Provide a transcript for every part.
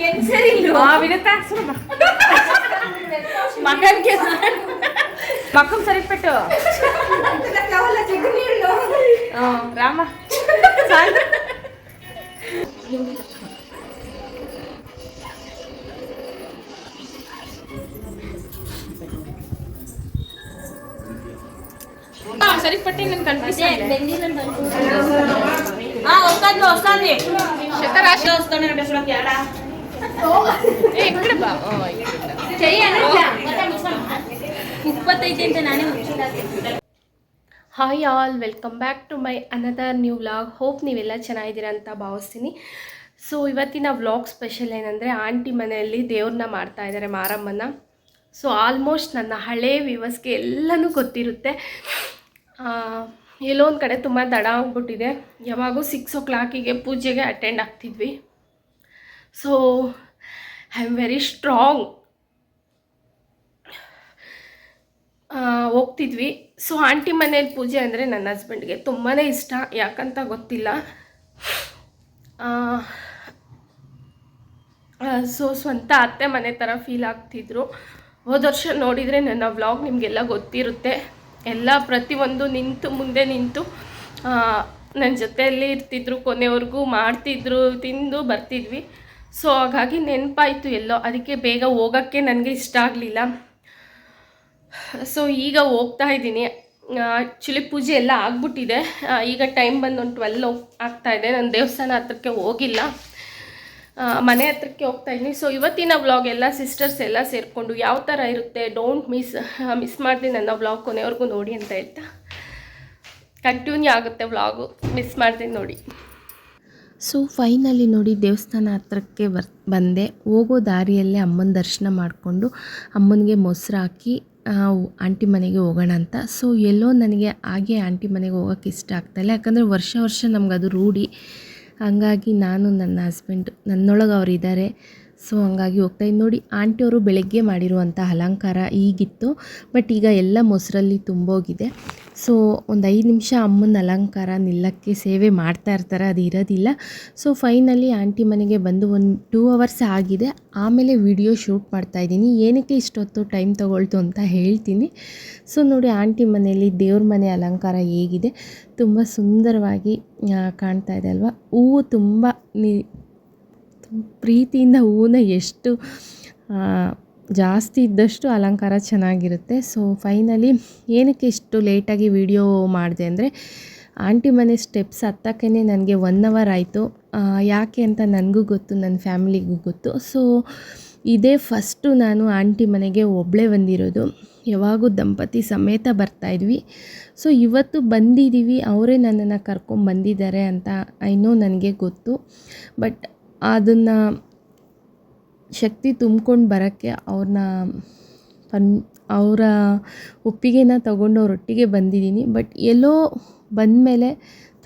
ಏನ್ ಸರಿ ಇಲ್ವಾ ವಿನತ ಮಗನ್ಗೆ ಮಕ್ಕಳು ಸರಿಪೆಟ್ಟು ರಾಮ సరి పట్టి నేను కనిపిస్తాను వస్తాను వస్తాను. శతరాశి వస్తాను hi all welcome back to my another new vlog hope ನೀವೆಲ್ಲ ಚೆನ್ನಾಗಿದ್ದೀರಾ ಅಂತ ಭಾವಿಸ್ತೀನಿ. ಸೊ ಇವತ್ತಿನ ವ್ಲಾಗ್ ಸ್ಪೆಷಲ್ ಏನಂದರೆ ಆಂಟಿ ಮನೆಯಲ್ಲಿ ದೇವ್ರನ್ನ ಮಾಡ್ತಾ ಇದ್ದಾರೆ ಮಾರಮ್ಮನ ಸೊ ಆಲ್ಮೋಸ್ಟ್ ನನ್ನ ಹಳೆ ವ್ಯೂವರ್ಸ್ಗೆ ಎಲ್ಲನೂ ಗೊತ್ತಿರುತ್ತೆ. ಎಲ್ಲೋ ಒಂದು ಕಡೆ ತುಂಬ ದಡ ಆಗ್ಬಿಟ್ಟಿದೆ. ಯಾವಾಗೂ ಸಿಕ್ಸ್ ಓ ಕ್ಲಾಕಿಗೆ ಪೂಜೆಗೆ attend ಆಗ್ತಿದ್ವಿ. So I am very strong ಹೋಗ್ತಿದ್ವಿ. ಸೊ ಆಂಟಿ ಮನೇಲಿ ಪೂಜೆ ಅಂದರೆ ನನ್ನ ಹಸ್ಬೆಂಡ್ಗೆ ತುಂಬಾ ಇಷ್ಟ. ಯಾಕಂತ ಗೊತ್ತಿಲ್ಲ. ಸೊ ಸ್ವಂತ ಅತ್ತೆ ಮನೆ ಥರ ಫೀಲ್ ಆಗ್ತಿದ್ರು. ಹೋದ ವರ್ಷ ನೋಡಿದರೆ ನನ್ನ ವ್ಲಾಗ್ ನಿಮಗೆಲ್ಲ ಗೊತ್ತಿರುತ್ತೆ. ಎಲ್ಲ ಪ್ರತಿಯೊಂದು ನಿಂತು ಮುಂದೆ ನಿಂತು ನನ್ನ ಜೊತೆಯಲ್ಲಿ ಇರ್ತಿದ್ರು, ಕೊನೆವರೆಗೂ ಮಾಡ್ತಿದ್ರು, ತಿಂದು ಬರ್ತಿದ್ವಿ. ಸೊ ಹಾಗಾಗಿ ನೆನಪಾಯಿತು ಎಲ್ಲೋ, ಅದಕ್ಕೆ ಬೇಗ ಹೋಗೋಕ್ಕೆ ನನಗೆ ಇಷ್ಟ ಆಗಲಿಲ್ಲ. ಸೊ ಈಗ ಹೋಗ್ತಾ ಇದ್ದೀನಿ. ಆ್ಯಕ್ಚುಲಿ ಪೂಜೆ ಎಲ್ಲ ಆಗ್ಬಿಟ್ಟಿದೆ. ಈಗ ಟೈಮ್ ಬಂದು ಒಂದು ಟ್ವೆಲ್ ಇದೆ. ನಾನು ದೇವಸ್ಥಾನ ಹತ್ರಕ್ಕೆ ಹೋಗಿಲ್ಲ. ಮನೆ ಹತ್ರಕ್ಕೆ ಹೋಗ್ತಾ ಇದ್ದೀನಿ. ಸೊ ಇವತ್ತಿನ ವ್ಲಾಗ್ ಎಲ್ಲ ಸಿಸ್ಟರ್ಸ್ ಎಲ್ಲ ಸೇರಿಕೊಂಡು ಯಾವ ಥರ ಇರುತ್ತೆ ಡೋಂಟ್ ಮಿಸ್ ಮಿಸ್ ಮಾಡಿದೆ ನನ್ನ ವ್ಲಾಗ್ ಕೊನೆವರೆಗೂ ನೋಡಿ ಅಂತ ಹೇಳ್ತಾ. ಕಂಟಿನ್ಯೂ ಆಗುತ್ತೆ ವ್ಲಾಗು ಮಿಸ್ ಮಾಡ್ತೀನಿ ನೋಡಿ. ಸೊ ಫೈನಲಿ ನೋಡಿ ದೇವಸ್ಥಾನ ಹತ್ರಕ್ಕೆ ಬರ್, ಬಂದೆ. ಹೋಗೋ ದಾರಿಯಲ್ಲೇ ಅಮ್ಮನ ದರ್ಶನ ಮಾಡಿಕೊಂಡು ಅಮ್ಮನಿಗೆ ಮೊಸರು ಹಾಕಿ ಆಂಟಿ ಮನೆಗೆ ಹೋಗೋಣ ಅಂತ. ಸೊ, ಎಲ್ಲೋ ನನಗೆ ಹಾಗೆ ಆಂಟಿ ಮನೆಗೆ ಹೋಗೋಕ್ಕೆ ಇಷ್ಟ ಆಗ್ತಾಯಿಲ್ಲ ಯಾಕಂದರೆ ವರ್ಷ ವರ್ಷ ನಮ್ಗೆ ಅದು ರೂಢಿ. ಹಂಗಾಗಿ ನಾನು ನನ್ನ ಹಸ್ಬೆಂಡ್, ನನ್ನೊಳಗೆ ಅವ್ರು ಇದ್ದಾರೆ. ಸೊ, ಹಂಗಾಗಿ ಹೋಗ್ತಾ ಇದ್ದೀನಿ ನೋಡಿ ಆಂಟಿಯವರು ಬೆಳಗ್ಗೆ ಮಾಡಿರುವಂಥ ಅಲಂಕಾರ ಈಗಿತ್ತು. ಬಟ್ ಈಗ ಎಲ್ಲ ಮೊಸರಲ್ಲಿ ತುಂಬೋಗಿದೆ. ಸೊ ಒಂದು ಐದು ನಿಮಿಷ ಅಮ್ಮನ ಅಲಂಕಾರ ನಿಲ್ಲಕ್ಕೆ ಸೇವೆ ಮಾಡ್ತಾ ಇರ್ತಾರೆ, ಅದು ಇರೋದಿಲ್ಲ. ಸೊ ಫೈನಲಿ ಆಂಟಿ ಮನೆಗೆ ಬಂದು ಒಂದು ಟೂ ಅವರ್ಸ್ ಆಗಿದೆ. ಆಮೇಲೆ ವಿಡಿಯೋ ಶೂಟ್ ಮಾಡ್ತಾ ಇದ್ದೀನಿ. ಏನಕ್ಕೆ ಇಷ್ಟೊತ್ತು ಟೈಮ್ ತೊಗೊಳ್ತು ಅಂತ ಹೇಳ್ತೀನಿ. ಸೊ ನೋಡಿ ಆಂಟಿ ಮನೆಯಲ್ಲಿ ದೇವ್ರ ಮನೆ ಅಲಂಕಾರ ಹೇಗಿದೆ. ತುಂಬ ಸುಂದರವಾಗಿ ಕಾಣ್ತಾ ಇದೆ ಅಲ್ವಾ? ಹೂವು ತುಂಬ ಪ್ರೀತಿಯಿಂದ ಹೂವನ್ನ ಎಷ್ಟು ಜಾಸ್ತಿ ಇದ್ದಷ್ಟು ಅಲಂಕಾರ ಚೆನ್ನಾಗಿರುತ್ತೆ. ಸೊ ಫೈನಲಿ ಏನಕ್ಕೆ ಇಷ್ಟು ಲೇಟಾಗಿ ವಿಡಿಯೋ ಮಾಡಿದೆ ಅಂದರೆ ಆಂಟಿ ಮನೆ ಸ್ಟೆಪ್ಸ್ ಹತ್ತಕ್ಕೇ ನನಗೆ ಒನ್ ಅವರ್ ಆಯಿತು. ಯಾಕೆ ಅಂತ ನನಗೂ ಗೊತ್ತು ನನ್ನ ಫ್ಯಾಮಿಲಿಗೂ ಗೊತ್ತು. ಸೊ ಇದೇ ಫಸ್ಟು ನಾನು ಆಂಟಿ ಮನೆಗೆ ಒಬ್ಬಳೇ ಬಂದಿರೋದು. ಯಾವಾಗೂ ದಂಪತಿ ಸಮೇತ ಬರ್ತಾಯಿದ್ವಿ ಸೊ ಇವತ್ತು ಬಂದಿದ್ದೀವಿ ಅವರೇ ನನ್ನನ್ನು ಕರ್ಕೊಂಡು ಬಂದಿದ್ದಾರೆ ಅಂತ ಐನೋ ನನಗೆ ಗೊತ್ತು. ಬಟ್ ಅದನ್ನು ಶಕ್ತಿ ತುಂಬ್ಕೊಂಡು ಬರೋಕ್ಕೆ ಅವ್ರನ್ನ ಪನ್, ಅವರ ಒಪ್ಪಿಗೆನ ತಗೊಂಡು ಅವರೊಟ್ಟಿಗೆ ಬಂದಿದ್ದೀನಿ. ಬಟ್ ಎಲ್ಲೋ ಬಂದಮೇಲೆ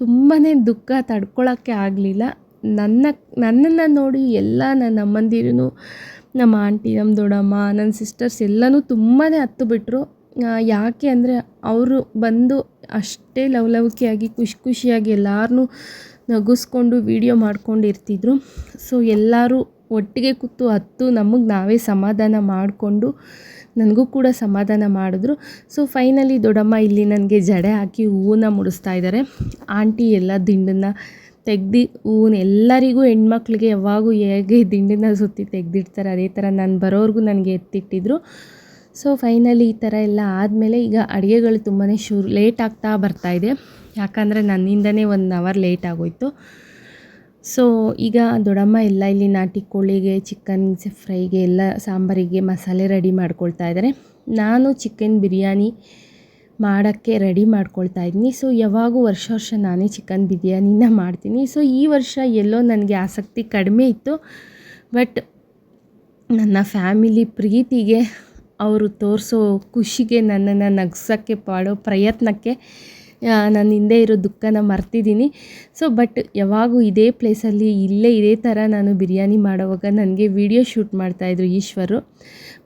ತುಂಬಾ ದುಃಖ ತಡ್ಕೊಳ್ಳೋಕ್ಕೆ ಆಗಲಿಲ್ಲ. ನನ್ನ, ನನ್ನನ್ನು ನೋಡಿ ಎಲ್ಲ ನನ್ನ ಅಮ್ಮಂದಿರೂ ನಮ್ಮ ಆಂಟಿ, ನಮ್ಮ ದೊಡ್ಡಮ್ಮ, ನನ್ನ ಸಿಸ್ಟರ್ಸ್ ಎಲ್ಲನೂ ತುಂಬಾ ಹತ್ತು ಬಿಟ್ಟರು ಯಾಕೆ ಅಂದರೆ ಅವರು ಬಂದು ಅಷ್ಟೇ ಲವಲವಿಕೆಯಾಗಿ, ಖುಷಿ ಖುಷಿಯಾಗಿ ಎಲ್ಲರನ್ನೂ ನಗಿಸ್ಕೊಂಡು, ವೀಡಿಯೋ ಮಾಡ್ಕೊಂಡಿರ್ತಿದ್ರು. ಸೊ ಎಲ್ಲರೂ ಒಟ್ಟಿಗೆ ಕೂತು ಹತ್ತು ನಮಗೆ ನಾವೇ ಸಮಾಧಾನ ಮಾಡಿಕೊಂಡು ನನಗೂ ಕೂಡ ಸಮಾಧಾನ ಮಾಡಿದ್ರು. ಸೊ ಫೈನಲಿ ದೊಡ್ಡಮ್ಮ ಇಲ್ಲಿ ನನಗೆ ಜಡೆ ಹಾಕಿ ಹೂವನ್ನ ಮುಡಿಸ್ತಾ ಇದ್ದಾರೆ ಆಂಟಿ ಎಲ್ಲ ದಿಂಡನ್ನು ತೆಗ್ದು, ಹೂವನ್ನ ಎಲ್ಲರಿಗೂ ಹೆಣ್ಮಕ್ಳಿಗೆ ಯಾವಾಗೂ ಹೇಗೆ ದಿಂಡನ್ನ ಸುತ್ತಿ ತೆಗ್ದಿಡ್ತಾರೆ, ಅದೇ ಥರ ನಾನು ಬರೋರ್ಗೂ ನನಗೆ ಎತ್ತಿಟ್ಟಿದ್ರು. ಸೊ ಫೈನಲಿ ಈ ಥರ ಎಲ್ಲ ಆದಮೇಲೆ ಈಗ ಅಡುಗೆಗಳು ತುಂಬಾ ಶುರು ಲೇಟ್ ಆಗ್ತಾ ಬರ್ತಾಯಿದೆ ಯಾಕಂದರೆ ನನ್ನಿಂದನೇ ಒನ್ ಅವರ್ ಲೇಟ್ ಆಗೋಯ್ತು. ಸೊ ಈಗ ದೊಡ್ಡಮ್ಮ ಎಲ್ಲ ಇಲ್ಲಿ ನಾಟಿ ಕೋಳಿಗೆ ಚಿಕನ್ ಫ್ರೈಗೆ ಎಲ್ಲ ಸಾಂಬಾರಿಗೆ ಮಸಾಲೆ ರೆಡಿ ಮಾಡ್ಕೊಳ್ತಾ ಇದ್ದಾರೆ ನಾನು ಚಿಕನ್ ಬಿರಿಯಾನಿ ಮಾಡೋಕ್ಕೆ ರೆಡಿ ಮಾಡ್ಕೊಳ್ತಾ ಇದ್ದೀನಿ. ಸೊ ಯಾವಾಗೂ ವರ್ಷ ವರ್ಷ ನಾನೇ ಚಿಕನ್ ಬಿರಿಯಾನಿನ ಮಾಡ್ತೀನಿ. ಸೊ ಈ ವರ್ಷ ಎಲ್ಲೋ ನನಗೆ ಆಸಕ್ತಿ ಕಡಿಮೆ ಇತ್ತು. ಬಟ್ ನನ್ನ ಫ್ಯಾಮಿಲಿ ಪ್ರೀತಿಗೆ ಅವರು ತೋರಿಸೋ ಖುಷಿಗೆ ನನ್ನನ್ನು ನಗ್ಸೋಕ್ಕೆ, ಪಾಡೋ ಪ್ರಯತ್ನಕ್ಕೆ ನಾನು ಹಿಂದೆ ಇರೋ ದುಃಖನ ಮರ್ತಿದ್ದೀನಿ ಸೊ ಬಟ್ ಯಾವಾಗೂ ಇದೇ ಪ್ಲೇಸಲ್ಲಿ ಇಲ್ಲೇ ಇದೇ ಥರ ನಾನು ಬಿರಿಯಾನಿ ಮಾಡೋವಾಗ ನನಗೆ ವಿಡಿಯೋ ಶೂಟ್ ಮಾಡ್ತಾಯಿದ್ರು ಈಶ್ವರು.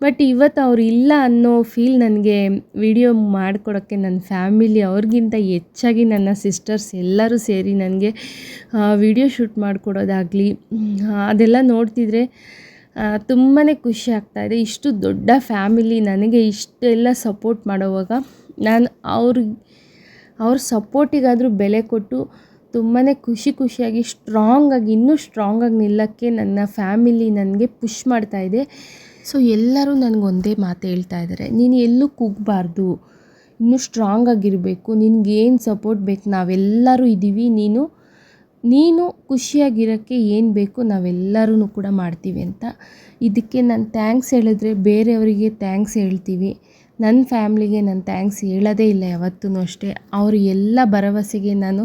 ಬಟ್ ಇವತ್ತು ಅವ್ರು ಇಲ್ಲ ಅನ್ನೋ ಫೀಲ್ ನನಗೆ ವಿಡಿಯೋ ಮಾಡಿಕೊಡೋಕ್ಕೆ ನನ್ನ ಫ್ಯಾಮಿಲಿ ಅವ್ರಿಗಿಂತ ಹೆಚ್ಚಾಗಿ ನನ್ನ ಸಿಸ್ಟರ್ಸ್ ಎಲ್ಲರೂ ಸೇರಿ ನನಗೆ ವಿಡಿಯೋ ಶೂಟ್ ಮಾಡಿಕೊಡೋದಾಗಲಿ ಅದೆಲ್ಲ ನೋಡ್ತಿದ್ರೆ ತುಂಬಾ ಖುಷಿ ಆಗ್ತಾಯಿದೆ ಇಷ್ಟು ದೊಡ್ಡ ಫ್ಯಾಮಿಲಿ ನನಗೆ ಇಷ್ಟೆಲ್ಲ ಸಪೋರ್ಟ್ ಮಾಡೋವಾಗ ನಾನು ಅವ್ರಿಗೆ ಅವ್ರ ಸಪೋರ್ಟಿಗಾದರೂ ಬೆಲೆ ಕೊಟ್ಟು ತುಂಬಾ ಖುಷಿ ಖುಷಿಯಾಗಿ ಸ್ಟ್ರಾಂಗಾಗಿ ಇನ್ನೂ ಸ್ಟ್ರಾಂಗಾಗಿ ನಿಲ್ಲಕ್ಕೆ ನನ್ನ ಫ್ಯಾಮಿಲಿ ನನಗೆ ಪುಷ್ ಇದೆ. ಸೊ ಎಲ್ಲರೂ ನನಗೊಂದೇ ಮಾತು ಹೇಳ್ತಾ ಇದ್ದಾರೆ. ನೀನು ಎಲ್ಲೂ ಕುಗ್ಗಬಾರ್ದು ಇನ್ನೂ ಸ್ಟ್ರಾಂಗಾಗಿರಬೇಕು ನಿನಗೇನು ಸಪೋರ್ಟ್ ಬೇಕು? ನಾವೆಲ್ಲರೂ ಇದ್ದೀವಿ ನೀನು ನೀನು ಖುಷಿಯಾಗಿರೋಕ್ಕೆ ಏನು ಬೇಕು ನಾವೆಲ್ಲರೂ ಕೂಡ ಮಾಡ್ತೀವಿ ಅಂತ. ಇದಕ್ಕೆ ನಾನು ಥ್ಯಾಂಕ್ಸ್ ಹೇಳಿದ್ರೆ ಬೇರೆಯವರಿಗೆ ಥ್ಯಾಂಕ್ಸ್ ಹೇಳ್ತೀವಿ. ನನ್ನ ಫ್ಯಾಮ್ಲಿಗೆ ನಾನು ಥ್ಯಾಂಕ್ಸ್ ಹೇಳೋದೇ ಇಲ್ಲ ಯಾವತ್ತೂ ಅಷ್ಟೇ. ಅವರು ಎಲ್ಲ ಭರವಸೆಗೆ ನಾನು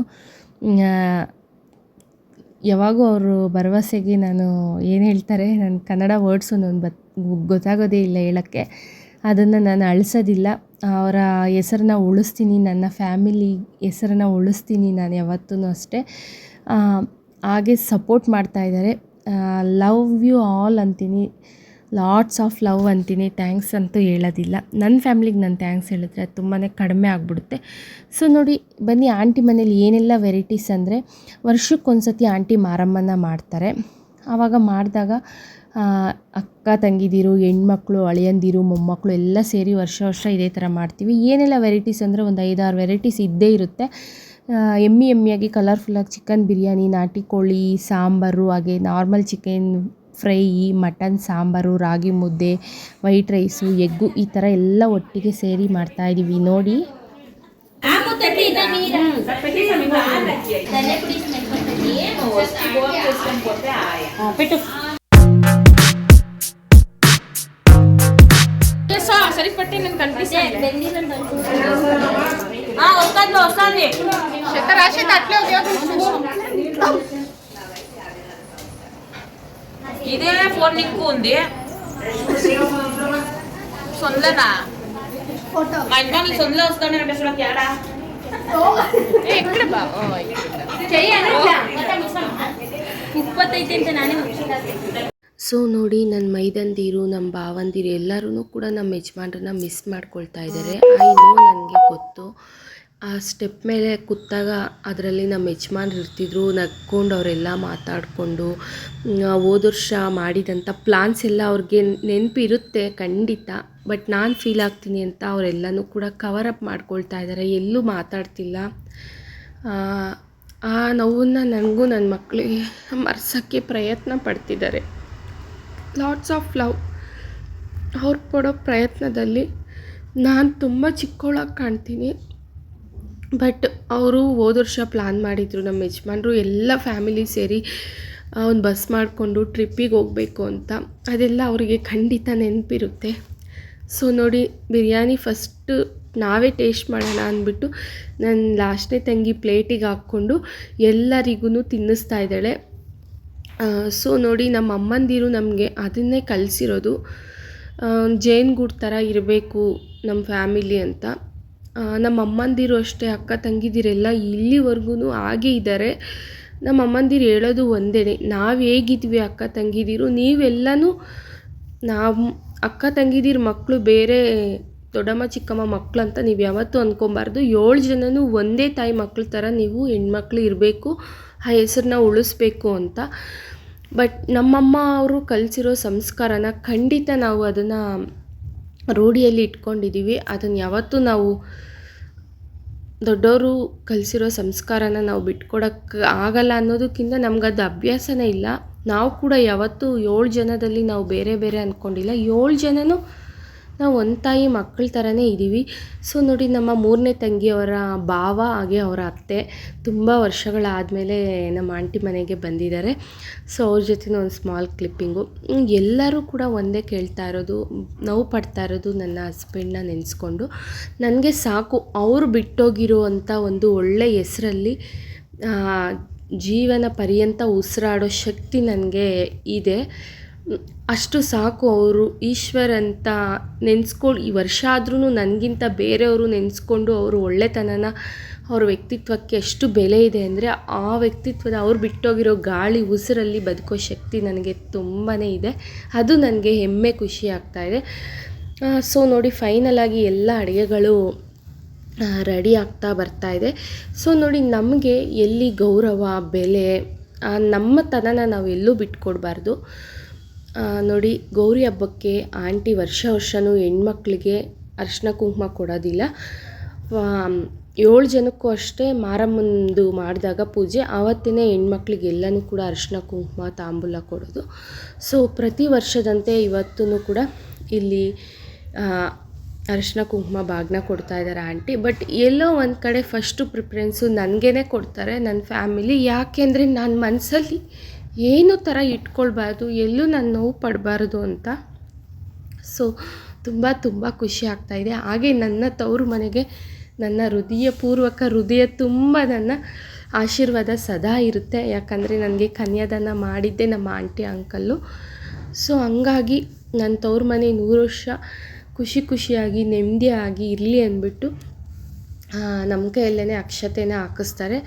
ಯಾವಾಗೂ ಅವರು ಭರವಸೆಗೆ ನಾನು ಏನು ಹೇಳ್ತಾರೆ ನನ್ನ ಕನ್ನಡ ವರ್ಡ್ಸು ನಾನು ಬತ್, ಗೊತ್ತಾಗೋದೇ ಇಲ್ಲ ಹೇಳೋಕ್ಕೆ. ಅದನ್ನು ನಾನು ಅಳಿಸೋದಿಲ್ಲ. ಅವರ ಹೆಸರನ್ನ ಉಳಿಸ್ತೀನಿ, ನನ್ನ ಫ್ಯಾಮಿಲಿ ಹೆಸರನ್ನ ಉಳಿಸ್ತೀನಿ ನಾನು ಯಾವತ್ತೂ ಅಷ್ಟೇ. ಹಾಗೆ ಸಪೋರ್ಟ್ ಮಾಡ್ತಾಯಿದ್ದಾರೆ ಲವ್ ಯು ಆಲ್ ಅಂತೀನಿ. ಲಾಟ್ಸ್ ಆಫ್ ಲವ್ ಅಂತೀನಿ ಥ್ಯಾಂಕ್ಸ್ ಅಂತೂ ಹೇಳೋದಿಲ್ಲ. ನನ್ನ ಫ್ಯಾಮ್ಲಿಗೆ ನಾನು ಥ್ಯಾಂಕ್ಸ್ ಹೇಳಿದ್ರೆ ತುಂಬಾ ಕಡಿಮೆ ಆಗಿಬಿಡುತ್ತೆ. ಸೊ ನೋಡಿ, ಬನ್ನಿ ಆಂಟಿ ಮನೇಲಿ ಏನೆಲ್ಲ ವೆರೈಟೀಸ್ ಅಂದರೆ ವರ್ಷಕ್ಕೊಂದ್ಸತಿ ಆಂಟಿ ಮಾರಮ್ಮನ ಮಾಡ್ತಾರೆ. ಆವಾಗ ಮಾಡಿದಾಗ ಅಕ್ಕ ತಂಗಿದಿರು, ಹೆಣ್ಮಕ್ಳು, ಅಳಿಯಂದಿರು ಮೊಮ್ಮಕ್ಕಳು ಎಲ್ಲ ಸೇರಿ ವರ್ಷ ವರ್ಷ ಇದೇ ಥರ ಮಾಡ್ತೀವಿ. ಏನೆಲ್ಲ ವೆರೈಟೀಸ್ ಅಂದರೆ ಒಂದು ಐದಾರು ವೆರೈಟೀಸ್ ಇದ್ದೇ ಇರುತ್ತೆ. ಎಮ್ಮಿ ಎಮ್ಮಿಯಾಗಿ ಕಲರ್ಫುಲ್ಲಾಗಿ ಚಿಕನ್ ಬಿರಿಯಾನಿ, ನಾಟಿ ಕೋಳಿ, ಸಾಂಬಾರು, ಹಾಗೆ normal chicken fry, mutton, sambar, ragi mudde, white rice, egg ಈ ಥರ ಎಲ್ಲ ಒಟ್ಟಿಗೆ ಸೇರಿ ಮಾಡ್ತಾ ಇದ್ದೀವಿ ನೋಡಿ. ಸರಿಪಟ್ಟಿ ನನ್ಗೆ ಕನ್ಫ್ಯೂಸ್ ఇదే ఫోన్ లింక్ ఉంది సొందనా మా ఇంట్లో నీకు సొందలో వస్తాను నేను అసలు తేడా ఏ, ఇక్కడ బా ఓ, ఇక్కడ. ముప్పత్తైతే ಅಂತ ನಾನೇ ಸೊ ನೋಡಿ ನನ್ನ ಮೈದಂದಿರು ನಮ್ಮ ಭಾವಂದಿರು ಎಲ್ಲರೂ ಕೂಡ ನಮ್ಮ ಯಜಮಾನ್ರನ್ನ ಮಿಸ್ ಮಾಡ್ಕೊಳ್ತಾ ಇದ್ದಾರೆ ಐ ನೋ ನನಗೆ ಗೊತ್ತು ಆ ಸ್ಟೆಪ್ ಮೇಲೆ ಕೂತಾಗ ಅದರಲ್ಲಿ ನಮ್ಮ ಯಜಮಾನ್ರು ಇರ್ತಿದ್ರು ನಕ್ಕೊಂಡು ಅವರೆಲ್ಲ ಮಾತಾಡಿಕೊಂಡು ಹೋದ ವರ್ಷ ಮಾಡಿದಂಥ ಪ್ಲಾನ್ಸ್ ಎಲ್ಲ ಅವ್ರಿಗೆ ನೆನಪಿರುತ್ತೆ ಖಂಡಿತ. ಬಟ್ ನಾನು ಫೀಲ್ ಆಗ್ತೀನಿ ಅಂತ ಅವರೆಲ್ಲನೂ ಕೂಡ ಕವರ್ ಅಪ್ ಮಾಡ್ಕೊಳ್ತಾ ಇದ್ದಾರೆ ಎಲ್ಲೂ ಮಾತಾಡ್ತಿಲ್ಲ. ಆ, ನೋವನ್ನು ನನಗೂ ನನ್ನ ಮಕ್ಕಳಿಗೆ ಮರ್ಸೋಕ್ಕೆ ಪ್ರಯತ್ನ ಪಡ್ತಿದ್ದಾರೆ. ಲಾಟ್ಸ್ ಆಫ್ ಲವ್ ಅವ್ರು ಕೊಡೋ ಪ್ರಯತ್ನದಲ್ಲಿ ನಾನು ತುಂಬ ಚಿಕ್ಕವಳಾಗಿ ಕಾಣ್ತೀನಿ. ಬಟ್ ಅವರು ಹೋದ ವರ್ಷ ಪ್ಲ್ಯಾನ್ ಮಾಡಿದರು ನಮ್ಮ ಯಜಮಾನ್ರು ಎಲ್ಲ ಫ್ಯಾಮಿಲಿ ಸೇರಿ ಒಂದು ಬಸ್ ಮಾಡಿಕೊಂಡು ಟ್ರಿಪ್ಪಿಗೆ ಹೋಗಬೇಕು ಅಂತ. ಅದೆಲ್ಲ ಅವರಿಗೆ ಖಂಡಿತ ನೆನಪಿರುತ್ತೆ. ಸೊ ನೋಡಿ, ಬಿರಿಯಾನಿ ಫಸ್ಟು ನಾವೇ ಟೇಸ್ಟ್ ಮಾಡೋಣ ಅಂದ್ಬಿಟ್ಟು ನನ್ನ ಲಾಸ್ಟ್ನೇ ತಂಗಿ ಪ್ಲೇಟಿಗೆ ಹಾಕ್ಕೊಂಡು ಎಲ್ಲರಿಗೂ ತಿನ್ನಿಸ್ತಾ ಇದ್ದಾಳೆ. ಸೊ ನೋಡಿ, ನಮ್ಮ ಅಮ್ಮಂದಿರು ನಮಗೆ ಅದನ್ನೇ ಕಲಿಸಿರೋದು. ಜೇನುಗೂಡು ಥರ ಇರಬೇಕು ನಮ್ಮ ಫ್ಯಾಮಿಲಿ ಅಂತ. ನಮ್ಮ ಅಮ್ಮಂದಿರು ಅಷ್ಟೇ, ಅಕ್ಕ ತಂಗಿದಿರೆಲ್ಲ ಇಲ್ಲಿವರೆಗೂ ಹಾಗೆ ಇದ್ದಾರೆ. ನಮ್ಮ ಅಮ್ಮಂದಿರು ಹೇಳೋದು ಒಂದೇ ನಾವು ಹೇಗಿದ್ವಿ ಅಕ್ಕ ತಂಗಿದಿರು? ನೀವೆಲ್ಲನೂ ನಾವು, ಅಕ್ಕ ತಂಗಿದಿರು ಮಕ್ಕಳು ಬೇರೆ, ದೊಡ್ಡಮ್ಮ ಚಿಕ್ಕಮ್ಮ ಮಕ್ಕಳು ಅಂತ ನೀವು ಯಾವತ್ತೂ ಅಂದ್ಕೊಬಾರ್ದು ಏಳು ಜನನೂ ಒಂದೇ ತಾಯಿ ಮಕ್ಕಳ ಥರ ನೀವು ಹೆಣ್ಮಕ್ಳು ಇರಬೇಕು, ಆ ಹೆಸರನ್ನ ಉಳಿಸ್ಬೇಕು ಅಂತ. ಬಟ್ ನಮ್ಮಮ್ಮ ಅವರು ಕಲಿಸಿರೋ ಸಂಸ್ಕಾರನ ಖಂಡಿತ ನಾವು ಅದನ್ನು ರೂಢಿಯಲ್ಲಿ ಇಟ್ಕೊಂಡಿದ್ದೀವಿ. ಅದನ್ನು ಯಾವತ್ತೂ ನಾವು ದೊಡ್ಡವರು ಕಲಿಸಿರೋ ಸಂಸ್ಕಾರನ ನಾವು ಬಿಟ್ಕೊಡಕ್ಕೆ ಆಗಲ್ಲ ಅನ್ನೋದಕ್ಕಿಂತ ಅದು ಅಭ್ಯಾಸನೇ ಇಲ್ಲ. ನಾವು ಕೂಡ ಯಾವತ್ತೂ ಏಳು ಜನದಲ್ಲಿ ನಾವು ಬೇರೆ ಬೇರೆ ಅಂದ್ಕೊಂಡಿಲ್ಲ ಏಳು ಜನನೂ ನಾವು ಒಂದು ತಾಯಿ ಮಕ್ಕಳ ಥರನೇ ಇದ್ದೀವಿ. ಸೊ ನೋಡಿ, ನಮ್ಮ ಮೂರನೇ ತಂಗಿಯವರ ಭಾವ ಹಾಗೆ ಅವರ ಅತ್ತೆ ತುಂಬ ವರ್ಷಗಳಾದಮೇಲೆ ನಮ್ಮ ಆಂಟಿ ಮನೆಗೆ ಬಂದಿದ್ದಾರೆ. ಸೊ ಅವ್ರ ಜೊತೆನೂ ಒಂದು ಸ್ಮಾಲ್ ಕ್ಲಿಪ್ಪಿಂಗು ಎಲ್ಲರೂ ಕೂಡ ಒಂದೇ ಕೇಳ್ತಾ ಇರೋದು, ನೋವು ಪಡ್ತಾ ಇರೋದು ನನ್ನ ಹಸ್ಬೆಂಡ್ನ ನೆನೆಸ್ಕೊಂಡು. ನನಗೆ ಸಾಕು, ಅವರು ಬಿಟ್ಟೋಗಿರುವಂಥ ಒಂದು ಒಳ್ಳೆ ಹೆಸರಲ್ಲಿ ಜೀವನ ಪರ್ಯಂತ ಉಸಿರಾಡೋ ಶಕ್ತಿ ನನಗೆ ಇದೆ. ಅಷ್ಟು ಸಾಕು ಅವರು ಈಶ್ವರ್ ಅಂತ ನೆನೆಸ್ಕೊಂಡು ಈ ವರ್ಷ ಆದ್ರೂ ನನಗಿಂತ ಬೇರೆಯವರು ನೆನೆಸ್ಕೊಂಡು ಅವರು ಒಳ್ಳೆತನನ ಅವ್ರ ವ್ಯಕ್ತಿತ್ವಕ್ಕೆ ಎಷ್ಟು ಬೆಲೆ ಇದೆ ಅಂದರೆ ಆ ವ್ಯಕ್ತಿತ್ವದ ಅವ್ರು ಬಿಟ್ಟೋಗಿರೋ ಗಾಳಿ ಉಸಿರಲ್ಲಿ ಬದುಕೋ ಶಕ್ತಿ ನನಗೆ ತುಂಬಾ ಇದೆ. ಅದು ನನಗೆ ಹೆಮ್ಮೆ ಖುಷಿ ಆಗ್ತಾ ಇದೆ. ಸೊ ನೋಡಿ ಫೈನಲಾಗಿ ಎಲ್ಲ ಅಡುಗೆಗಳು ರೆಡಿ ಆಗ್ತಾ ಬರ್ತಾ ಇದೆ. ಸೊ ನೋಡಿ ನಮಗೆ ಎಲ್ಲಿ ಗೌರವ, ಬೆಲೆ ನಮ್ಮ ತನನ ನಾವು ಎಲ್ಲೂ ಬಿಟ್ಕೊಡ್ಬಾರ್ದು. ನೋಡಿ, ಗೌರಿ ಹಬ್ಬಕ್ಕೆ ಆಂಟಿ ವರ್ಷ ವರ್ಷವೂ ಹೆಣ್ಮಕ್ಳಿಗೆ ಅರ್ಶಿನ ಕುಂಕುಮ ಕೊಡೋದಿಲ್ಲ. ಏಳು ಜನಕ್ಕೂ ಅಷ್ಟೇ ಮಾರಮ್ಮಂದು ಮಾಡಿದಾಗ ಪೂಜೆ. ಆವತ್ತಿನ ಹೆಣ್ಮಕ್ಳಿಗೆ ಎಲ್ಲನೂ ಕೂಡ ಅರಿಶಿನ ಕುಂಕುಮ, ತಾಂಬೂಲ ಕೊಡೋದು. ಸೊ ಪ್ರತಿ ವರ್ಷದಂತೆ ಇವತ್ತೂ ಕೂಡ ಇಲ್ಲಿ ಅರಿಶಿನ ಕುಂಕುಮ ಬಾಗ್ನ ಕೊಡ್ತಾ ಇದ್ದಾರೆ ಆಂಟಿ. ಬಟ್ ಎಲ್ಲೋ ಒಂದು ಕಡೆ ಫಸ್ಟು ಪ್ರಿಫರೆನ್ಸು ನನಗೇ ಕೊಡ್ತಾರೆ ನನ್ನ ಫ್ಯಾಮಿಲಿ ಯಾಕೆಂದರೆ ನಾನು ಮನಸ್ಸಲ್ಲಿ ಏನು ಥರ ಇಟ್ಕೊಳ್ಬಾರ್ದು, ಎಲ್ಲೂ ನಾನು ನೋವು ಪಡಬಾರ್ದು ಅಂತ. ಸೊ ತುಂಬ ತುಂಬ ಖುಷಿ ಆಗ್ತಾಯಿದೆ ಹಾಗೆ ನನ್ನ ತವರು ಮನೆಗೆ ನನ್ನ ಹೃದಯಪೂರ್ವಕ ಹೃದಯ ತುಂಬ ನನ್ನ ಆಶೀರ್ವಾದ ಸದಾ ಇರುತ್ತೆ. ಯಾಕಂದರೆ ನನಗೆ ಕನ್ಯಾದಾನ ಮಾಡಿದ್ದೆ ನಮ್ಮ ಆಂಟಿ, ಅಂಕಲ್ಲು. ಸೊ ಹಂಗಾಗಿ ನನ್ನ ತವ್ರ ಮನೆ ನೂರು ವರ್ಷ ಖುಷಿ ಖುಷಿಯಾಗಿ, ನೆಮ್ಮದಿಯಾಗಿ ಇರಲಿ ಅಂದ್ಬಿಟ್ಟು ನಮ್ಮ ಕೈಯಲ್ಲೇ ಅಕ್ಷತೆನ ಹಾಕಿಸ್ತಾರೆ.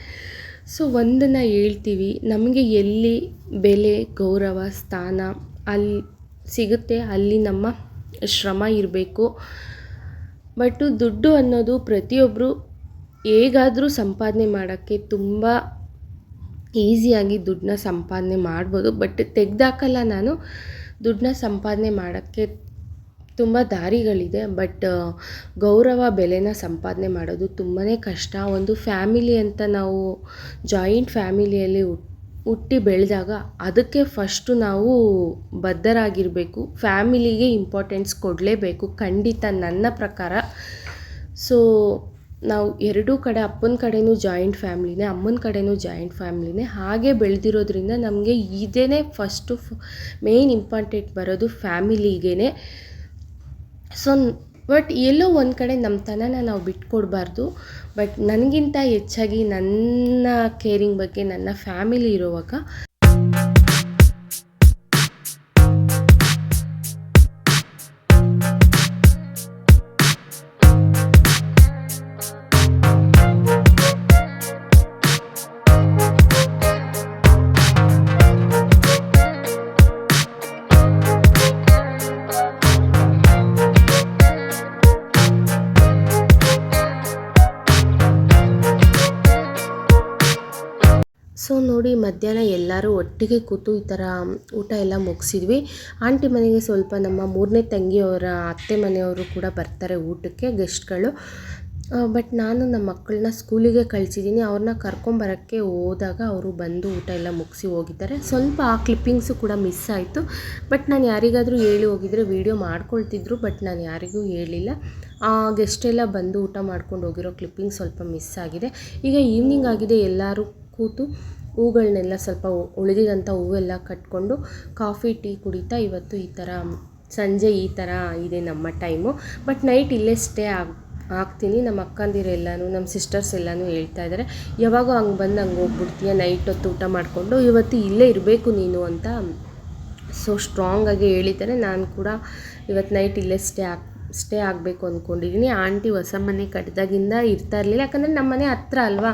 ಸೊ ಒಂದನ್ನು ಹೇಳ್ತೀವಿ, ನಮಗೆ ಎಲ್ಲಿ ಬೆಲೆ, ಗೌರವ, ಸ್ಥಾನ ಅಲ್ಲಿ ಸಿಗುತ್ತೆ, ಅಲ್ಲಿ ನಮ್ಮ ಶ್ರಮ ಇರಬೇಕು. ಬಟ್ಟು ದುಡ್ಡು ಅನ್ನೋದು ಪ್ರತಿಯೊಬ್ಬರು ಹೇಗಾದರೂ ಸಂಪಾದನೆ ಮಾಡೋಕ್ಕೆ ತುಂಬ ಈಸಿಯಾಗಿ ದುಡ್ಡನ್ನ ಸಂಪಾದನೆ ಮಾಡ್ಬೋದು. ಬಟ್ ತೆಗ್ದಾಕಲ್ಲ ನಾನು, ದುಡ್ಡನ್ನ ಸಂಪಾದನೆ ಮಾಡೋಕ್ಕೆ ತುಂಬ ದಾರಿಗಳಿದೆ, ಬಟ್ ಗೌರವ, ಬೆಲೆನ ಸಂಪಾದನೆ ಮಾಡೋದು ತುಂಬಾ ಕಷ್ಟ. ಒಂದು ಫ್ಯಾಮಿಲಿ ಅಂತ ನಾವು ಜಾಯಿಂಟ್ ಫ್ಯಾಮಿಲಿಯಲ್ಲಿ ಹುಟ್, ಹುಟ್ಟಿ ಬೆಳೆದಾಗ ಅದಕ್ಕೆ ಫಸ್ಟು ನಾವು ಬದ್ಧರಾಗಿರಬೇಕು. ಫ್ಯಾಮಿಲಿಗೆ ಇಂಪಾರ್ಟೆನ್ಸ್ ಕೊಡಲೇಬೇಕು, ಖಂಡಿತ ನನ್ನ ಪ್ರಕಾರ. ಸೊ, ನಾವು ಎರಡೂ ಕಡೆ, ಅಪ್ಪನ ಕಡೆಯೂ ಜಾಯಿಂಟ್ ಫ್ಯಾಮಿಲಿನೇ, ಅಮ್ಮನ ಕಡೆಯೂ ಜಾಯಿಂಟ್ ಫ್ಯಾಮಿಲಿನೇ. ಹಾಗೆ ಬೆಳೆದಿರೋದ್ರಿಂದ ನಮಗೆ ಇದೇ ಫಸ್ಟು ಮೇಯ್ನ್ ಇಂಪಾರ್ಟೆಂಟ್ ಬರೋದು ಫ್ಯಾಮಿಲಿಗೇ ಸೊ ಬಟ್ ಎಲ್ಲೋ ಒಂದು ಕಡೆ ನಮ್ಮ ತನನ ನಾವು ಬಿಟ್ಕೊಡ್ಬಾರ್ದು. ಬಟ್ ನನಗಿಂತ ಹೆಚ್ಚಾಗಿ ನನ್ನ ಕೇರಿಂಗ್ ಬಗ್ಗೆ, ನನ್ನ ಫ್ಯಾಮಿಲಿ ಇರುವಾಗ ಮಧ್ಯಾಹ್ನ ಎಲ್ಲರೂ ಒಟ್ಟಿಗೆ ಕೂತು ಈ ಥರ ಊಟ ಎಲ್ಲ ಮುಗಿಸಿದ್ವಿ. ಆಂಟಿ ಮನೆಗೆ ಸ್ವಲ್ಪ ನಮ್ಮ ಮೂರನೇ ತಂಗಿಯವರ ಅತ್ತೆ ಮನೆಯವರು ಕೂಡ ಬರ್ತಾರೆ ಊಟಕ್ಕೆ, ಗೆಸ್ಟ್ಗಳು. ಬಟ್ ನಾನು ನಮ್ಮ ಮಕ್ಕಳನ್ನ ಸ್ಕೂಲಿಗೆ ಕಳಿಸಿದ್ದೀನಿ. ಅವ್ರನ್ನ ಕರ್ಕೊಂಬರೋಕ್ಕೆ ಹೋದಾಗ ಅವರು ಬಂದು ಊಟ ಎಲ್ಲ ಮುಗಿಸಿ ಹೋಗಿದ್ದಾರೆ. ಸ್ವಲ್ಪ ಆ ಕ್ಲಿಪ್ಪಿಂಗ್ಸು ಕೂಡ ಮಿಸ್ ಆಯಿತು. ಬಟ್ ನಾನು ಯಾರಿಗಾದರೂ ಹೇಳಿ ಹೋಗಿದ್ರೆ ವೀಡಿಯೋ ಮಾಡ್ಕೊಳ್ತಿದ್ರು, ಬಟ್ ನಾನು ಯಾರಿಗೂ ಹೇಳಿಲ್ಲ. ಆ ಗೆಸ್ಟ್ ಎಲ್ಲ ಬಂದು ಊಟ ಮಾಡ್ಕೊಂಡು ಹೋಗಿರೋ ಕ್ಲಿಪ್ಪಿಂಗ್ ಸ್ವಲ್ಪ ಮಿಸ್ ಆಗಿದೆ. ಈಗ ಈವ್ನಿಂಗ್ ಆಗಿದೆ ಎಲ್ಲರೂ ಕೂತು. ಹೂಗಳನ್ನೆಲ್ಲ ಸ್ವಲ್ಪ ಉಳಿದಿದಂಥ ಹೂವೆಲ್ಲ ಕಟ್ಕೊಂಡು ಕಾಫಿ, ಟೀ ಕುಡಿತಾ ಇವತ್ತು ಈ ಥರ, ಸಂಜೆ ಈ ಥರ ಇದೆ ನಮ್ಮ ಟೈಮು. ಬಟ್ ನೈಟ್ ಇಲ್ಲೇ ಸ್ಟೇ ಆಗಿ ಹಾಕ್ತೀನಿ ನಮ್ಮ ಅಕ್ಕಂದಿರೆಲ್ಲನೂ ನಮ್ಮ ಸಿಸ್ಟರ್ಸ್ ಎಲ್ಲನೂ ಹೇಳ್ತಾ ಇದ್ದಾರೆ ಯಾವಾಗೋ ಹಂಗೆ ಬಂದು ಹಂಗೆ ಹೋಗ್ಬಿಡ್ತೀಯ ನೈಟ್ ಹೊತ್ತು ಊಟ ಮಾಡಿಕೊಂಡು? ಇವತ್ತು ಇಲ್ಲೇ ಇರಬೇಕು ನೀನು ಅಂತ ಸೊ ಸ್ಟ್ರಾಂಗಾಗಿ ಹೇಳಿದ್ದಾರೆ. ನಾನು ಕೂಡ ಇವತ್ತು ನೈಟ್ ಇಲ್ಲೇ ಸ್ಟೇ ಆಗ್, ಸ್ಟೇ ಆಗಬೇಕು ಅಂದ್ಕೊಂಡಿದ್ದೀನಿ ಆಂಟಿ ಹೊಸ ಮನೆ ಕಟ್ಟಿದಾಗಿಂದ ಇರ್ತಾ ಇರಲಿಲ್ಲ. ಯಾಕಂದರೆ ನಮ್ಮ ಮನೆ ಹತ್ರ ಅಲ್ವಾ?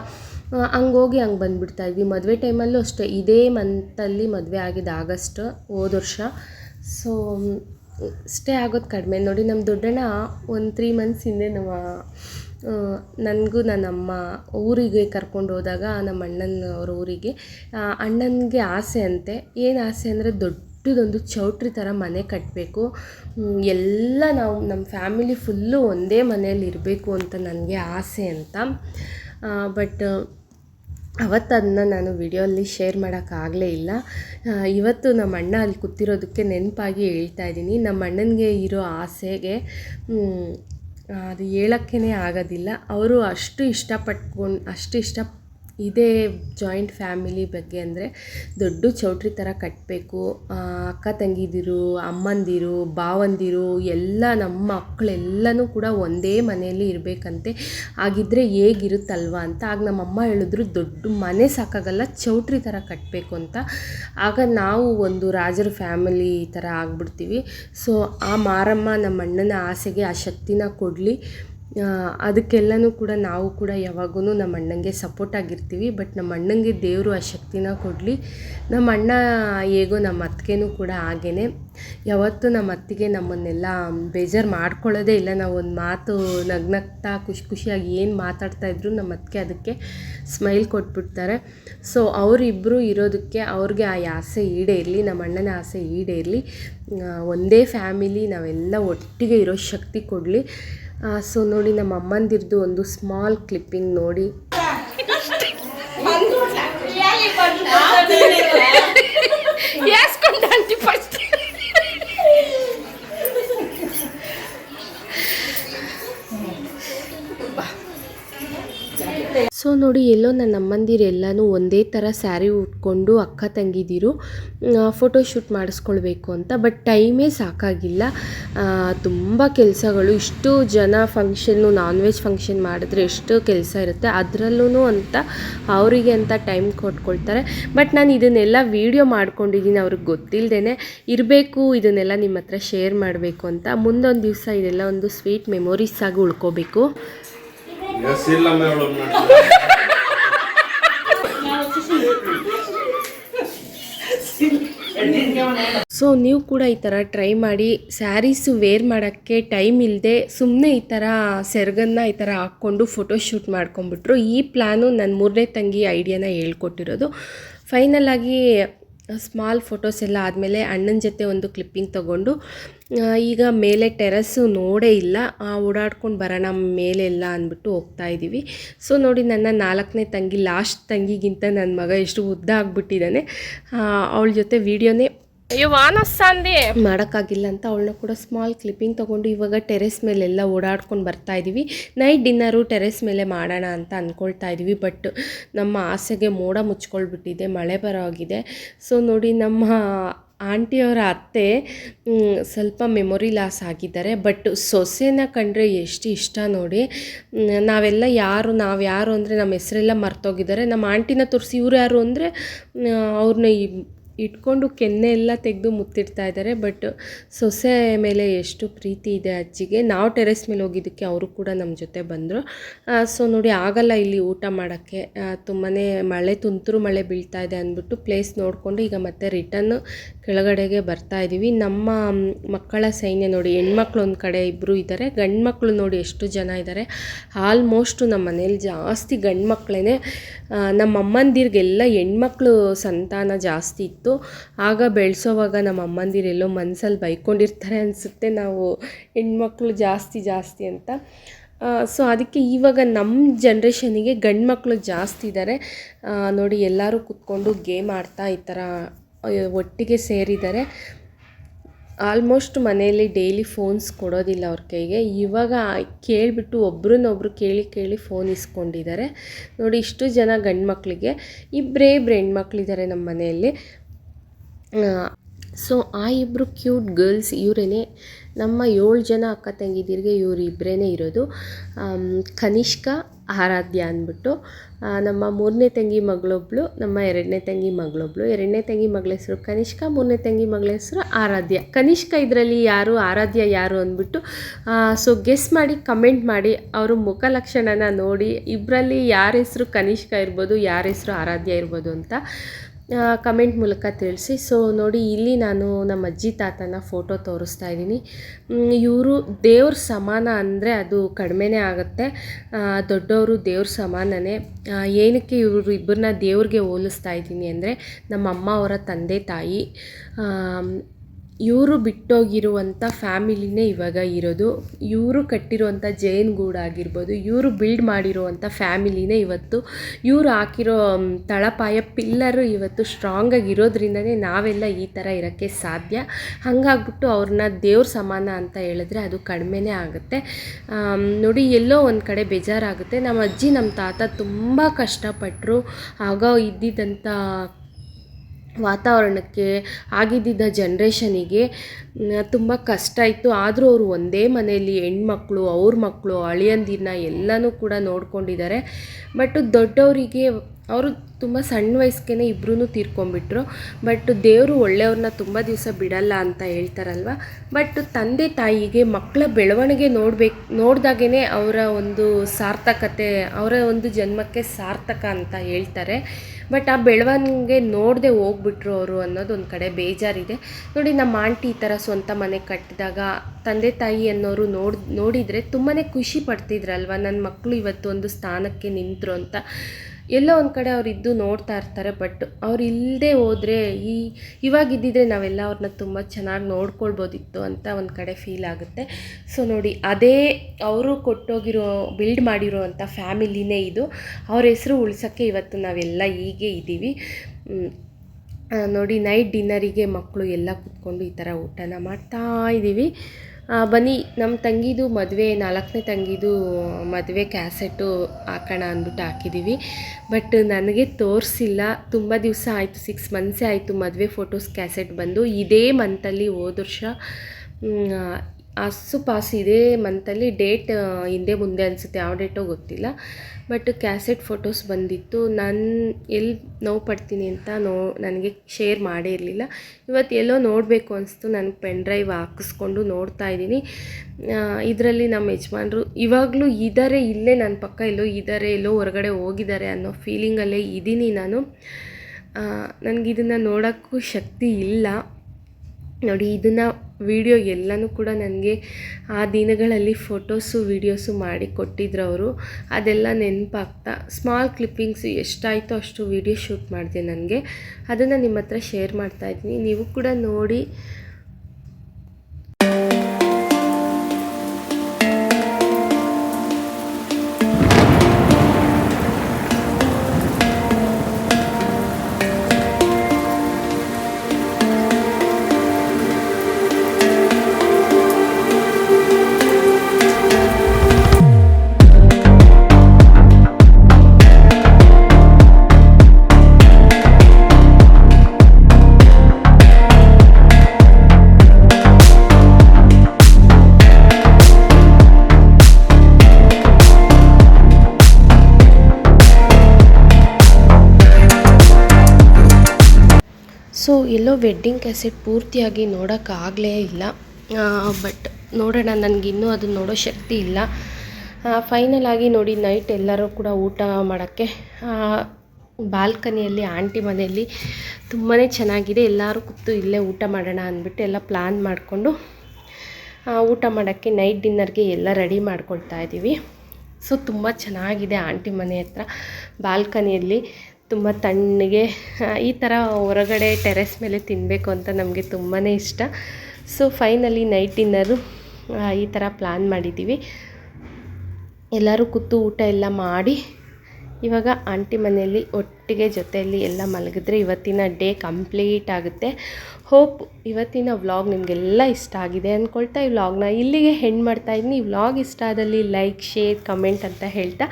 ಹಂಗೆ ಹೋಗಿ ಹಂಗೆ ಬಂದುಬಿಡ್ತಾ ಇದ್ವಿ. ಮದುವೆ ಟೈಮಲ್ಲೂ ಅಷ್ಟೇ, ಇದೇ ಮಂತಲ್ಲಿ ಮದುವೆ ಆಗಿದ್ದು ಆಗಸ್ಟ್, ಹೋದ ವರ್ಷ. ಸೊ ಸ್ಟೇ ಆಗೋದು ಕಡಿಮೆ. ನೋಡಿ ನಮ್ಮ ದೊಡ್ಡಣ್ಣ ಒಂದು ತ್ರೀ ಮಂತ್ಸ್ ಹಿಂದೆ ನಮ್ಮ ನನಗೂ ನನ್ನಮ್ಮ ಊರಿಗೆ ಕರ್ಕೊಂಡು ಹೋದಾಗ, ನಮ್ಮ ಅಣ್ಣನ ಅವ್ರ ಊರಿಗೆ ಅಣ್ಣನಿಗೆ ಆಸೆ ಅಂತೆ. ಏನು ಆಸೆ ಅಂದರೆ ದೊಡ್ಡದೊಂದು ಚೌಟ್ರಿ ಥರ ಮನೆ ಕಟ್ಟಬೇಕು ಎಲ್ಲ ನಾವು ನಮ್ಮ ಫ್ಯಾಮಿಲಿ ಫುಲ್ಲು ಒಂದೇ ಮನೆಯಲ್ಲಿ ಇರಬೇಕು ಅಂತ ನನಗೆ ಆಸೆ ಅಂತ. ಬಟ್ ಅವತ್ತು ಅದನ್ನ ನಾನು ವಿಡಿಯೋಲ್ಲಿ ಶೇರ್ ಮಾಡೋಕ್ಕಾಗಲೇ ಇಲ್ಲ. ಇವತ್ತು ನಮ್ಮ ಅಣ್ಣ ಅಲ್ಲಿ ಕೂತಿರೋದಕ್ಕೆ ನೆನಪಾಗಿ ಹೇಳ್ತಾ ಇದ್ದೀನಿ. ನಮ್ಮ ಅಣ್ಣನಿಗೆ ಇರೋ ಆಸೆಗೆ ಅದು ಹೇಳೋಕ್ಕೇ ಆಗೋದಿಲ್ಲ. ಅವರು ಅಷ್ಟು ಇಷ್ಟಪಟ್ಕೊಂಡು, ಅಷ್ಟು ಇಷ್ಟ ಇದೇ ಜಾಯಿಂಟ್ ಫ್ಯಾಮಿಲಿ ಬಗ್ಗೆ ಅಂದರೆ ದೊಡ್ಡ ಚೌಟ್ರಿ ಥರ ಕಟ್ಟಬೇಕು ಅಕ್ಕ ತಂಗಿದಿರು, ಅಮ್ಮಂದಿರು ಭಾವಂದಿರು ಎಲ್ಲ ನಮ್ಮ ಮಕ್ಕಳೆಲ್ಲನೂ ಕೂಡ ಒಂದೇ ಮನೆಯಲ್ಲಿ ಇರಬೇಕಂತೆ. ಹಾಗಿದ್ರೆ ಹೇಗಿರುತ್ತಲ್ವ ಅಂತ ಆಗ ನಮ್ಮಮ್ಮ ಹೇಳಿದ್ರು, ದೊಡ್ಡ ಮನೆ ಸಾಕಾಗಲ್ಲ, ಚೌಟ್ರಿ ಥರ ಕಟ್ಟಬೇಕು ಅಂತ. ಆಗ ನಾವು ಒಂದು ರಾಜರ ಫ್ಯಾಮಿಲಿ ಥರ ಆಗ್ಬಿಡ್ತೀವಿ. ಸೊ, ಆ ಮಾರಮ್ಮ ನಮ್ಮ ಅಣ್ಣನ ಆಸೆಗೆ ಆ ಶಕ್ತಿನ ಕೊಡಲಿ. ಅದಕ್ಕೆಲ್ಲನೂ ಕೂಡ ನಾವು ಕೂಡ ಯಾವಾಗೂ ನಮ್ಮ ಅಣ್ಣಂಗೆ ಸಪೋರ್ಟ್ ಆಗಿರ್ತೀವಿ. ಬಟ್ ನಮ್ಮ ಅಣ್ಣಂಗೆ ದೇವರು ಆ ಶಕ್ತಿನ ಕೊಡಲಿ. ನಮ್ಮ ಅಣ್ಣ ಹೇಗೋ ನಮ್ಮ ಅತ್ತಿಗೆನೂ ಕೂಡ ಹಾಗೇ ಯಾವತ್ತೂ ನಮ್ಮ ಅತ್ತಿಗೆ ನಮ್ಮನ್ನೆಲ್ಲ ಬೇಜಾರು ಮಾಡ್ಕೊಳ್ಳೋದೇ ಇಲ್ಲ. ನಾವು ಒಂದು ಮಾತು ನಗ್ನಗ್ತಾ ಖುಷಿ ಖುಷಿಯಾಗಿ ಏನು ಮಾತಾಡ್ತಾ ಇದ್ರು ನಮ್ಮ ಅತ್ತಿಗೆ ಅದಕ್ಕೆ ಸ್ಮೈಲ್ ಕೊಟ್ಬಿಡ್ತಾರೆ. ಸೊ ಅವರಿಬ್ಬರು ಇರೋದಕ್ಕೆ ಅವ್ರಿಗೆ ಆ ಆಸೆ ಈಡೇರಲಿ, ನಮ್ಮ ಅಣ್ಣನ ಆಸೆ ಈಡೇರಲಿ. ಒಂದೇ ಫ್ಯಾಮಿಲಿ ನಾವೆಲ್ಲ ಒಟ್ಟಿಗೆ ಇರೋ ಶಕ್ತಿ ಕೊಡಲಿ. ಸೊ ನೋಡಿ ನಮ್ಮ ಅಮ್ಮಂದಿರ್ದು ಒಂದು ಸ್ಮಾಲ್ ಕ್ಲಿಪ್ಪಿಂಗ್ ನೋಡಿ. ಫಸ್ಟ್ ಸೊ ನೋಡಿ, ಎಲ್ಲೋ ನನ್ನ ಅಮ್ಮಂದಿರೆಲ್ಲನೂ ಒಂದೇ ಥರ ಸ್ಯಾರಿ ಉಟ್ಕೊಂಡು ಅಕ್ಕ ತಂಗಿದಿರು ಫೋಟೋಶೂಟ್ ಮಾಡಿಸ್ಕೊಳ್ಬೇಕು ಅಂತ. ಬಟ್ ಟೈಮೇ ಸಾಕಾಗಿಲ್ಲ. ತುಂಬ ಕೆಲಸಗಳು. ಇಷ್ಟು ಜನ ಫಂಕ್ಷನ್ನು ನಾನ್ ವೆಜ್ ಫಂಕ್ಷನ್ ಮಾಡಿದ್ರೆ ಎಷ್ಟು ಕೆಲಸ ಇರುತ್ತೆ. ಅದರಲ್ಲೂ ಅಂತ ಅವರಿಗೆ ಅಂತ ಟೈಮ್ ಕೊಟ್ಕೊಳ್ತಾರೆ. ಬಟ್ ನಾನು ಇದನ್ನೆಲ್ಲ ವೀಡಿಯೋ ಮಾಡ್ಕೊಂಡಿದ್ದೀನಿ ಅವ್ರಿಗೆ ಗೊತ್ತಿಲ್ಲದೇ ಇರಬೇಕು, ಇದನ್ನೆಲ್ಲ ನಿಮ್ಮ ಹತ್ರ ಶೇರ್ ಮಾಡಬೇಕು ಅಂತ. ಮುಂದೊಂದು ದಿವಸ ಇದೆಲ್ಲ ಒಂದು ಸ್ವೀಟ್ ಮೆಮೊರೀಸ್ ಆಗಿ ಉಳ್ಕೋಬೇಕು. ಎಸ್ ಸೊ ನೀವು ಕೂಡ ಈ ಥರ ಟ್ರೈ ಮಾಡಿ ಸ್ಯಾರೀಸು ವೇರ್ ಮಾಡೋಕ್ಕೆ ಟೈಮ್ ಇಲ್ಲದೆ ಸುಮ್ಮನೆ ಈ ಥರ ಸೆರಗನ್ನು ಈ ಥರ ಹಾಕ್ಕೊಂಡು ಫೋಟೋಶೂಟ್ ಮಾಡ್ಕೊಂಬಿಟ್ರು ಈ ಪ್ಲ್ಯಾನು ನನ್ನ ಮೂರನೇ ತಂಗಿ ಐಡಿಯಾನ ಹೇಳ್ಕೊಟ್ಟಿರೋದು. ಫೈನಲ್ ಆಗಿ ಸ್ಮಾಲ್ ಫೋಟೋಸ್ ಎಲ್ಲ ಆದಮೇಲೆ ಅಣ್ಣನ ಜೊತೆ ಒಂದು ಕ್ಲಿಪ್ಪಿಂಗ್ ತೊಗೊಂಡು ಈಗ ಮೇಲೆ ಟೆರಸ್ಸು ನೋಡೇ ಇಲ್ಲ. ಆ, ಓಡಾಡ್ಕೊಂಡು ಬರೋಣ ಮೇಲೆಲ್ಲ ಅಂದ್ಬಿಟ್ಟು ಹೋಗ್ತಾ ಇದ್ದೀವಿ ಸೊ ನೋಡಿ ನನ್ನ ನಾಲ್ಕನೇ ತಂಗಿ ಲಾಸ್ಟ್ ತಂಗಿಗಿಂತ ನನ್ನ ಮಗ ಎಷ್ಟು ಉದ್ದ ಆಗಿಬಿಟ್ಟಿದ್ದಾನೆ ಅವಳ ಜೊತೆ ವೀಡಿಯೋನೇ ಅಯ್ಯೋ ವಾನಸ್ಸಾಂದಿ ಮಾಡೋಕ್ಕಾಗಿಲ್ಲ ಅಂತ ಅವಳನ್ನ ಕೂಡ ಸ್ಮಾಲ್ ಕ್ಲಿಪ್ಪಿಂಗ್ ತೊಗೊಂಡು ಇವಾಗ ಟೆರೆಸ್ ಮೇಲೆಲ್ಲ ಓಡಾಡ್ಕೊಂಡು ಬರ್ತಾ ಇದ್ದೀವಿ ನೈಟ್ ಡಿನ್ನರು ಟೆರೆಸ್ ಮೇಲೆ ಮಾಡೋಣ ಅಂತ ಅಂದ್ಕೊಳ್ತಾ ಇದ್ದೀವಿ ಬಟ್ ನಮ್ಮ ಆಸೆಗೆ ಮೋಡ ಮುಚ್ಕೊಳ್ಬಿಟ್ಟಿದೆ ಮಳೆ ಬರೋ ಆಗಿದೆ ಸೊ ನೋಡಿ ನಮ್ಮ ಆಂಟಿಯವರ ಅತ್ತೆ ಸ್ವಲ್ಪ ಮೆಮೊರಿ ಲಾಸ್ ಆಗಿದ್ದಾರೆ. ಬಟ್ ಸೊಸೆನ ಕಂಡ್ರೆ ಎಷ್ಟು ಇಷ್ಟ ನೋಡಿ ನಾವೆಲ್ಲ ಯಾರು, ನಾವು ಯಾರು ಅಂದರೆ ನಮ್ಮ ಹೆಸರೆಲ್ಲ ಮರ್ತೋಗಿದ್ದಾರೆ. ನಮ್ಮ ಆಂಟಿನ ತೋರಿಸಿ ಇವ್ರು ಯಾರು ಅಂದರೆ ಅವ್ರನ್ನ ಇಟ್ಕೊಂಡು ಕೆನ್ನೆ ಎಲ್ಲ ತೆಗೆದು ಮುತ್ತಿಡ್ತಾ ಇದ್ದಾರೆ, ಬಟ್ ಸೊಸೆ ಮೇಲೆ ಎಷ್ಟು ಪ್ರೀತಿ ಇದೆ ಅಜ್ಜಿಗೆ. ನಾವು ಟೆರೆಸ್ ಮೇಲೆ ಹೋಗಿದ್ದಕ್ಕೆ ಅವರು ಕೂಡ ನಮ್ಮ ಜೊತೆ ಬಂದರು. ಸೊ ನೋಡಿ, ಆಗಲ್ಲ ಇಲ್ಲಿ ಊಟ ಮಾಡೋಕ್ಕೆ. ತುಂಬಾ ಮಳೆ, ತುಂತುರು ಮಳೆ ಬೀಳ್ತಾ ಇದೆ ಅಂದ್ಬಿಟ್ಟು ಪ್ಲೇಸ್ ನೋಡಿಕೊಂಡು ಈಗ ಮತ್ತೆ ರಿಟರ್ನ್ ಕೆಳಗಡೆಗೆ ಬರ್ತಾ ಇದ್ದೀವಿ ನಮ್ಮ ಮಕ್ಕಳ ಸೈನ್ಯ ನೋಡಿ, ಹೆಣ್ಮಕ್ಳು ಒಂದು ಕಡೆ ಇಬ್ಬರು ಇದ್ದಾರೆ. ಗಂಡು ಮಕ್ಕಳು ನೋಡಿ ಎಷ್ಟು ಜನ ಇದ್ದಾರೆ. ಆಲ್ಮೋಸ್ಟು ನಮ್ಮ ಮನೇಲಿ ಜಾಸ್ತಿ ಗಂಡು ಮಕ್ಕಳೇ ನಮ್ಮ ಅಮ್ಮಂದಿರಿಗೆಲ್ಲ ಹೆಣ್ಮಕ್ಳು ಸಂತಾನ ಜಾಸ್ತಿ ಇತ್ತು. ಆಗ ಬೆಳೆಸೋವಾಗ ನಮ್ಮ ಅಮ್ಮಂದಿರೆಲ್ಲೋ ಮನಸ್ಸಲ್ಲಿ ಬೈಕೊಂಡಿರ್ತಾರೆ ಅನಿಸುತ್ತೆ. ನಾವು ಹೆಣ್ಮಕ್ಳು ಜಾಸ್ತಿ ಜಾಸ್ತಿ ಅಂತ. ಸೊ ಅದಕ್ಕೆ ಇವಾಗ ನಮ್ಮ ಜನ್ರೇಷನಿಗೆ ಗಂಡು ಮಕ್ಕಳು ಜಾಸ್ತಿ ಇದ್ದಾರೆ ನೋಡಿ ಎಲ್ಲರೂ ಕೂತ್ಕೊಂಡು ಗೇಮ್ ಆಡ್ತಾ ಈ ಥರ ಒಟ್ಟಿಗೆ ಸೇರಿದ್ದಾರೆ. ಆಲ್ಮೋಸ್ಟ್ ಮನೆಯಲ್ಲಿ ಡೈಲಿ ಫೋನ್ಸ್ ಕೊಡೋದಿಲ್ಲ ಅವ್ರ ಕೈಗೆ. ಇವಾಗ ಕೇಳಿಬಿಟ್ಟು ಒಬ್ರನ್ನೊಬ್ರು ಕೇಳಿ ಕೇಳಿ ಫೋನ್ ಇಸ್ಕೊಂಡಿದ್ದಾರೆ. ನೋಡಿ ಇಷ್ಟು ಜನ ಗಂಡು ಮಕ್ಕಳಿಗೆ ಇಬ್ಬರೇ ಇಬ್ಬರು ಹೆಣ್ಮಕ್ಳಿದ್ದಾರೆ ನಮ್ಮ ಮನೆಯಲ್ಲಿ. ಸೊ ಆ ಇಬ್ಬರು ಕ್ಯೂಟ್ ಗರ್ಲ್ಸ್ ಇವರೇ ನಮ್ಮ ಏಳು ಜನ ಅಕ್ಕ ತಂಗಿದಿರಿಗೆ ಇವರು ಇಬ್ಬರೇ ಇರೋದು. ಕನಿಷ್ಕ ಆರಾಧ್ಯ ಅಂದ್ಬಿಟ್ಟು ನಮ್ಮ ಮೂರನೇ ತಂಗಿ ಮಗಳೊಬ್ಳು, ನಮ್ಮ ಎರಡನೇ ತಂಗಿ ಮಗಳೊಬ್ಳು. ಎರಡನೇ ತಂಗಿ ಮಗಳ ಹೆಸರು ಕನಿಷ್ಕ, ಮೂರನೇ ತಂಗಿ ಮಗಳ ಹೆಸರು ಆರಾಧ್ಯ. ಕನಿಷ್ಕ ಇದರಲ್ಲಿ ಯಾರು, ಆರಾಧ್ಯ ಯಾರು ಅಂದ್ಬಿಟ್ಟು ಸೊ ಗೆಸ್ ಮಾಡಿ ಕಮೆಂಟ್ ಮಾಡಿ, ಅವರ ಮುಖ ಲಕ್ಷಣನ ನೋಡಿ ಇಬ್ಬರಲ್ಲಿ ಯಾರ ಹೆಸರು ಕನಿಷ್ಕ ಇರ್ಬೋದು, ಯಾರ ಹೆಸರು ಆರಾಧ್ಯ ಇರ್ಬೋದು ಅಂತ ಕಮೆಂಟ್ ಮೂಲಕ ತಿಳಿಸಿ. ಸೊ ನೋಡಿ, ಇಲ್ಲಿ ನಾನು ನಮ್ಮ ಅಜ್ಜಿ ತಾತನ ಫೋಟೋ ತೋರಿಸ್ತಾ ಇದ್ದೀನಿ. ಇವರು ದೇವ್ರ ಸಮಾನ ಅಂದರೆ ಅದು ಕಡಿಮೆನೇ ಆಗುತ್ತೆ. ದೊಡ್ಡವರು ದೇವ್ರ ಸಮಾನನೇ. ಏನಕ್ಕೆ ಇವರು ಇಬ್ಬರನ್ನ ದೇವ್ರಿಗೆ ಹೋಲಿಸ್ತಾ ಇದ್ದೀನಿ ಅಂದರೆ ನಮ್ಮ ಅಮ್ಮ ಅವರ ತಂದೆ ತಾಯಿ ಇವರು ಬಿಟ್ಟೋಗಿರುವಂಥ ಫ್ಯಾಮಿಲಿನೇ ಇವಾಗ ಇರೋದು. ಇವರು ಕಟ್ಟಿರುವಂಥ ಜೈನ್ ಗೂಡ್ ಆಗಿರ್ಬೋದು, ಇವರು ಬಿಲ್ಡ್ ಮಾಡಿರುವಂಥ ಫ್ಯಾಮಿಲಿನೇ ಇವತ್ತು. ಇವರು ಹಾಕಿರೋ ತಳಪಾಯ ಪಿಲ್ಲರು ಇವತ್ತು ಸ್ಟ್ರಾಂಗಾಗಿ ಇರೋದ್ರಿಂದನೇ ನಾವೆಲ್ಲ ಈ ಥರ ಇರೋಕ್ಕೆ ಸಾಧ್ಯ. ಹಾಗಾಗ್ಬಿಟ್ಟು ಅವ್ರನ್ನ ದೇವ್ರ ಸಮಾನ ಅಂತ ಹೇಳಿದ್ರೆ ಅದು ಕಡಿಮೆನೇ ಆಗುತ್ತೆ. ನೋಡಿ ಎಲ್ಲೋ ಒಂದು ಕಡೆ ಬೇಜಾರಾಗುತ್ತೆ. ನಮ್ಮ ಅಜ್ಜಿ, ನಮ್ಮ ತಾತ ತುಂಬ ಕಷ್ಟಪಟ್ಟರು ಆಗ ಇದ್ದಿದ್ದಂಥ ವಾತಾವರಣಕ್ಕೆ ಆಗಿದ್ದಿದ್ದ ಜನ್ರೇಷನಿಗೆ ತುಂಬ ಕಷ್ಟ ಇತ್ತು. ಆದರೂ ಅವರು ಒಂದೇ ಮನೆಯಲ್ಲಿ ಹೆಣ್ಮಕ್ಳು, ಅವ್ರ ಮಕ್ಕಳು ಅಳಿಯಂದಿರನ್ನ ಎಲ್ಲನೂ ಕೂಡ ನೋಡ್ಕೊಂಡಿದ್ದಾರೆ. ಬಟ್ ದೊಡ್ಡವರಿಗೆ ಅವರು ತುಂಬ ಸಣ್ಣ ವಯಸ್ಸಿಗೆ ಇಬ್ಬರೂ ತೀರ್ಕೊಂಡ್ಬಿಟ್ರು. ಬಟ್ ದೇವರು ಒಳ್ಳೆಯವ್ರನ್ನ ತುಂಬ ದಿವಸ ಬಿಡಲ್ಲ ಅಂತ ಹೇಳ್ತಾರಲ್ವ? ಬಟ್ ತಂದೆ ತಾಯಿಗೆ ಮಕ್ಕಳ ಬೆಳವಣಿಗೆ ನೋಡ್ಬೇಕು ನೋಡಿದಾಗೇ ಅವರ ಒಂದು ಸಾರ್ಥಕತೆ, ಅವರ ಒಂದು ಜನ್ಮಕ್ಕೆ ಸಾರ್ಥಕ ಅಂತ ಹೇಳ್ತಾರೆ. ಬಟ್ ಆ ಬೆಳವಣಿಗೆ ನೋಡದೆ ಹೋಗ್ಬಿಟ್ರು ಅವರು ಅನ್ನೋದು ಒಂದು ಕಡೆ ಬೇಜಾರಿದೆ. ನೋಡಿ, ನಮ್ಮ ಆಂಟಿ ಈ ಥರ ಸ್ವಂತ ಮನೆ ಕಟ್ಟಿದಾಗ ತಂದೆ ತಾಯಿ ಅನ್ನೋರು ನೋಡಿ, ನೋಡಿದರೆ ತುಂಬಾ ಖುಷಿ ಪಡ್ತಿದ್ರಲ್ವ? ನನ್ನ ಮಕ್ಕಳು ಇವತ್ತು ಒಂದು ಸ್ಥಾನಕ್ಕೆ ನಿಂತರು ಅಂತ. ಎಲ್ಲೋ ಒಂದು ಕಡೆ ಅವ್ರು ಇದ್ದು ನೋಡ್ತಾ ಇರ್ತಾರೆ, ಬಟ್ ಅವ್ರು ಇಲ್ಲದೆ ಹೋದರೆ ಈ, ಇವಾಗ ಇದ್ದಿದ್ರೆ ನಾವೆಲ್ಲ ಅವ್ರನ್ನ ತುಂಬ ಚೆನ್ನಾಗಿ ನೋಡ್ಕೊಳ್ಬೋದಿತ್ತು ಅಂತ ಒಂದು ಕಡೆ ಫೀಲ್ ಆಗುತ್ತೆ. ಸೊ ನೋಡಿ, ಅದೇ ಅವರು ಕೊಟ್ಟೋಗಿರೋ ಬಿಲ್ಡ್ ಮಾಡಿರೋವಂಥ ಫ್ಯಾಮಿಲಿನೇ ಇದು. ಅವ್ರ ಹೆಸರು ಉಳ್ಸೋಕ್ಕೆ ಇವತ್ತು ನಾವೆಲ್ಲ ಹೀಗೆ ಇದ್ದೀವಿ. ನೋಡಿ, ನೈಟ್ ಡಿನ್ನರಿಗೆ ಮಕ್ಕಳು ಎಲ್ಲ ಕೂತ್ಕೊಂಡು ಈ ಥರ ಊಟನ ಮಾಡ್ತಾ ಇದ್ದೀವಿ. ಬನ್ನಿ ನಮ್ಮ ತಂಗಿದು ಮದುವೆ, ನಾಲ್ಕನೇ ತಂಗಿದು ಮದುವೆ ಕ್ಯಾಸೆಟ್ಟು ಹಾಕೋಣ ಅಂದ್ಬಿಟ್ಟು ಹಾಕಿದ್ದೀವಿ ಬಟ್ ನನಗೆ ತೋರಿಸಿಲ್ಲ. ತುಂಬ ದಿವಸ ಆಯಿತು ಸಿಕ್ಸ್ ಮಂತ್ಸೇ ಆಯಿತು ಮದುವೆ ಫೋಟೋಸ್ ಕ್ಯಾಸೆಟ್ ಬಂದು. ಇದೇ ಮಂತಲ್ಲಿ ಹೋದ ವರ್ಷ ಮ್, ಆಸು ಪಾಸು ಇದೇ ಮಂತಲ್ಲಿ ಡೇಟ್ ಹಿಂದೆ ಮುಂದೆ ಅನಿಸುತ್ತೆ. ಯಾವ ಡೇಟೋ ಗೊತ್ತಿಲ್ಲ. ಬಟ್ ಕ್ಯಾಸೆಟ್ ಫೋಟೋಸ್ ಬಂದಿತ್ತು. ನಾನು ಎಲ್ಲಿ ನೋವು ಪಡ್ತೀನಿ ಅಂತ ನೋ ನನಗೆ ಶೇರ್ ಮಾಡೇ ಇರಲಿಲ್ಲ. ಇವತ್ತು ಎಲ್ಲೋ ನೋಡಬೇಕು ಅನಿಸ್ತು. ನಾನು ಪೆನ್ ಡ್ರೈವ್ ಹಾಕಿಸ್ಕೊಂಡು ನೋಡ್ತಾ ಇದ್ದೀನಿ. ಇದರಲ್ಲಿ ನಮ್ಮ ಯಜಮಾನರು ಇವಾಗಲೂ ಇದ್ದಾರೆ ಇಲ್ಲೇ ನನ್ನ ಪಕ್ಕ ಎಲ್ಲೋ ಇದ್ದಾರೆ ಎಲ್ಲೋ ಹೊರಗಡೆ ಹೋಗಿದ್ದಾರೆ ಅನ್ನೋ ಫೀಲಿಂಗಲ್ಲೇ ಇದ್ದೀನಿ ನಾನು. ನನಗಿದನ್ನು ನೋಡೋಕ್ಕೂ ಶಕ್ತಿ ಇಲ್ಲ. ನೋಡಿ ಇದನ್ನು ವಿಡಿಯೋ ಎಲ್ಲನೂ ಕೂಡ ನನಗೆ ಆ ದಿನಗಳಲ್ಲಿ ಫೋಟೋಸು, ವೀಡಿಯೋಸು ಮಾಡಿ ಕೊಟ್ಟಿದ್ರು ಅವರು ಅದೆಲ್ಲ ನೆನಪಾಗ್ತಾ, ಸ್ಮಾಲ್ ಕ್ಲಿಪ್ಪಿಂಗ್ಸ್ ಎಷ್ಟಾಯಿತೋ ಅಷ್ಟು ವೀಡಿಯೋ ಶೂಟ್ ಮಾಡಿದೆ ನನಗೆ. ಅದನ್ನು ನಿಮ್ಮ ಹತ್ರ ಶೇರ್ ಮಾಡ್ತಾ ಇದ್ದೀನಿ. ನೀವು ಕೂಡ ನೋಡಿ ಸೊ ಎಲ್ಲೋ ವೆಡ್ಡಿಂಗ್ ಕ್ಯಾಸೆಟ್ ಪೂರ್ತಿಯಾಗಿ ನೋಡೋಕ್ಕಾಗಲೇ ಇಲ್ಲ. ಬಟ್ ನೋಡೋಣ ನನಗಿನ್ನೂ ಅದನ್ನ ನೋಡೋ ಶಕ್ತಿ ಇಲ್ಲ. ಫೈನಲ್ ಆಗಿ ನೋಡಿ ನೈಟ್ ಎಲ್ಲರೂ ಕೂಡ ಊಟ ಮಾಡೋಕ್ಕೆ ಬಾಲ್ಕನಿಯಲ್ಲಿ ಆಂಟಿ ಮನೆಯಲ್ಲಿ ತುಂಬಾ ಚೆನ್ನಾಗಿದೆ. ಎಲ್ಲರೂ ಕೂತು ಇಲ್ಲೇ ಊಟ ಮಾಡೋಣ ಅಂದ್ಬಿಟ್ಟು ಎಲ್ಲ ಪ್ಲ್ಯಾನ್ ಮಾಡಿಕೊಂಡು ಊಟ ಮಾಡೋಕ್ಕೆ ನೈಟ್ ಡಿನ್ನರ್ಗೆ ಎಲ್ಲ ರೆಡಿ ಮಾಡ್ಕೊಳ್ತಾ ಇದ್ದೀವಿ ಸೊ ತುಂಬ ಚೆನ್ನಾಗಿದೆ ಆಂಟಿ ಮನೆ ಹತ್ರ ಬಾಲ್ಕನಿಯಲ್ಲಿ ತುಂಬ ತಣ್ಣಗೆ ಈ ಥರ ಹೊರಗಡೆ ಟೆರೆಸ್ ಮೇಲೆ ತಿನ್ನಬೇಕು ಅಂತ ನಮಗೆ ತುಂಬಾ ಇಷ್ಟ. ಸೊ, ಫೈನಲಿ ನೈಟ್ ಡಿನ್ನರು ಈ ಥರ ಪ್ಲ್ಯಾನ್ ಮಾಡಿದ್ದೀವಿ. ಎಲ್ಲರೂ ಕೂತು ಊಟ ಎಲ್ಲ ಮಾಡಿ, ಇವಾಗ ಆಂಟಿ ಮನೆಯಲ್ಲಿ ಒಟ್ಟಿಗೆ ಜೊತೆಯಲ್ಲಿ ಎಲ್ಲ ಮಲಗಿದ್ರೆ ಇವತ್ತಿನ ಡೇ ಕಂಪ್ಲೀಟ್ ಆಗುತ್ತೆ. ಹೋಪ್ ಇವತ್ತಿನ ವ್ಲಾಗ್ ನಿಮಗೆಲ್ಲ ಇಷ್ಟ ಆಗಿದೆ ಅಂದ್ಕೊಳ್ತಾ ಈ ವ್ಲಾಗ್ನ ಇಲ್ಲಿಗೆ ಹೆಣ್ಣು ಮಾಡ್ತಾ ಇದ್ದೀನಿ. ಈ ವ್ಲಾಗ್ ಇಷ್ಟ ಆದಲ್ಲಿ ಲೈಕ್, ಶೇರ್, ಕಮೆಂಟ್ ಅಂತ ಹೇಳ್ತಾ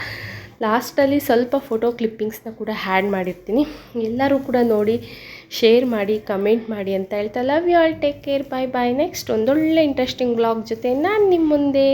ಲಾಸ್ಟಲ್ಲಿ ಸ್ವಲ್ಪ ಫೋಟೋ ಕ್ಲಿಪ್ಪಿಂಗ್ಸ್ನ ಕೂಡ ಹ್ಯಾಡ್ ಮಾಡಿರ್ತೀನಿ. ಎಲ್ಲರೂ ಕೂಡ ನೋಡಿ, ಶೇರ್ ಮಾಡಿ, ಕಮೆಂಟ್ ಮಾಡಿ ಅಂತ ಹೇಳ್ತಾ love you all take care bye bye next ಒಂದೊಳ್ಳೆ ಇಂಟ್ರೆಸ್ಟಿಂಗ್ ಬ್ಲಾಗ್ ಜೊತೆ ನಾನು ನಿಮ್ಮ ಮುಂದೆ.